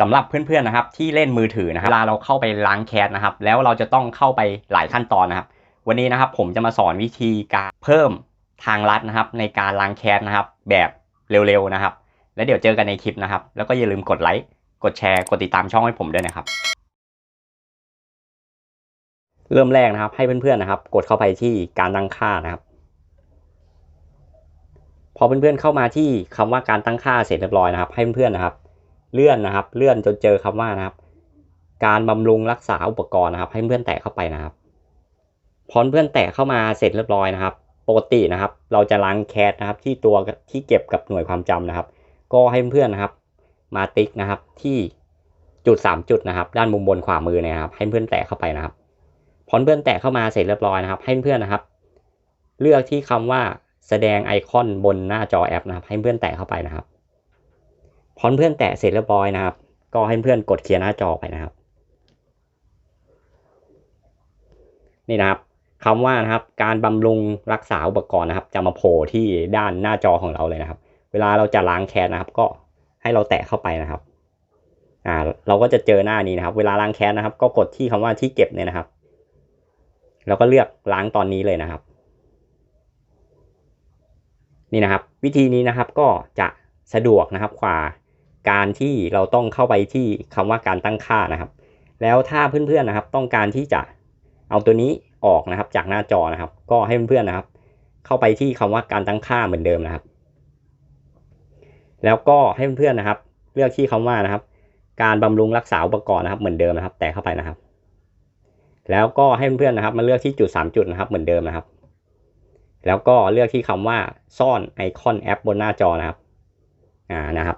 สำหรับเพื่อนๆนะครับที่เล่นมือถือนะครับเวลาเราเข้าไปล้างแคสนะครับ แล้วเราจะต้องเข้าไปหลายขั้นตอนนะครับ วันนี้นะครับผมจะมาสอนวิธีการเพิ่มทางลัดนะครับ ในการล้างแคสนะครับ แบบเร็วๆนะครับ แล้วเดี๋ยวเจอกันในคลิปนะครับ แล้วก็อย่าลืมกดไลค์กดแชร์กดติดตามช่องให้ผมด้วยนะครับ เริ่มแรกนะครับ ให้เพื่อนๆนะครับ กดเข้าไปที่การตั้งค่านะครับ พอเพื่อนๆเข้ามาที่คำว่าการตั้งค่าเสร็จเรียบร้อยนะครับ ให้เพื่อนๆนะครับ เลื่อนนะครับ เลื่อนจนเจอคำว่านะครับ การบำรุงรักษาอุปกรณ์นะครับ ให้เพื่อนแตะเข้าไปนะครับ พอเพื่อนแตะเข้ามาเสร็จเรียบร้อยนะครับ ปกตินะครับ เราจะล้างแคสนะครับ ที่ตัวที่เก็บกับหน่วยความจำนะครับ ก็ให้เพื่อนนะครับ มาติ๊กนะครับที่จุดสามจุดนะครับ ด้านมุมบนขวามือเนี่ยครับ ให้เพื่อนแตะเข้าไปนะครับ พอเพื่อนแตะเข้ามาเสร็จเรียบร้อยนะครับ ให้เพื่อนนะครับ เลือกที่คำว่าแสดงไอคอนบนหน้าจอแอปนะครับ ให้เพื่อนแตะเข้าไปนะครับ พอเพื่อนแตะเสร็จเรียบร้อยนะครับ ก็ให้เพื่อนกดเคลียร์หน้าจอไปนะครับ นี่นะครับคำว่านะครับ การบำรุงรักษาอุปกรณ์นะครับ จะมาโผล่ที่ด้านหน้าจอของเราเลยนะครับ เวลาเราจะล้างแคสนะครับ ก็ให้เราแตะเข้าไปนะครับอ่าเราก็จะเจอหน้านี้นะครับ เวลาล้างแคสนะครับ ก็กดที่คำว่าที่เก็บเนี่ยนะครับ แล้วก็เลือกล้างตอนนี้เลยนะครับ นี่นะครับ วิธีนี้นะครับก็จะสะดวกนะครับกว่า การที่เราต้องเข้าไปที่คำว่าการตั้งค่านะครับ แล้วถ้าเพื่อนๆนะครับ ต้องการที่จะเอาตัวนี้ออกนะครับ จากหน้าจอนะครับ ก็ให้เพื่อนๆนะครับ เข้าไปที่คำว่าการตั้งค่าเหมือนเดิมนะครับ แล้วก็ให้เพื่อนๆนะครับ เลือกที่คำว่านะครับ การบำรุงรักษาอุปกรณ์นะครับ เหมือนเดิมนะครับ แต่เข้าไปนะครับ แล้วก็ให้เพื่อนๆนะครับ มาเลือกที่จุดสามจุดนะครับ เหมือนเดิมนะครับ แล้วก็เลือกที่คำว่าซ่อนไอคอนแอปบนหน้าจอนะครับ อ่านะครับ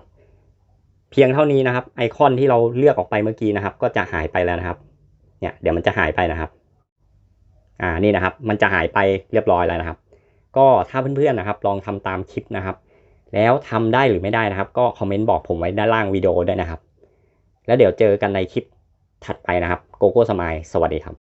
เพียงเท่านี้นะครับ ไอคอนที่เราเลือกออกไปเมื่อกี้นะครับ ก็จะหายไปแล้วนะครับ เนี่ยเดี๋ยวมันจะหายไปนะครับ อ่านี่นะครับ มันจะหายไปเรียบร้อยแล้วนะครับ ก็ถ้าเพื่อนๆนะครับ ลองทำตามคลิปนะครับ แล้วทำได้หรือไม่ได้นะครับ ก็คอมเมนต์บอกผมไว้ด้านล่างวิดีโอด้วยนะครับ แล้วเดี๋ยวเจอกันในคลิปถัดไปนะครับโกโก้สมายสวัสดีครับ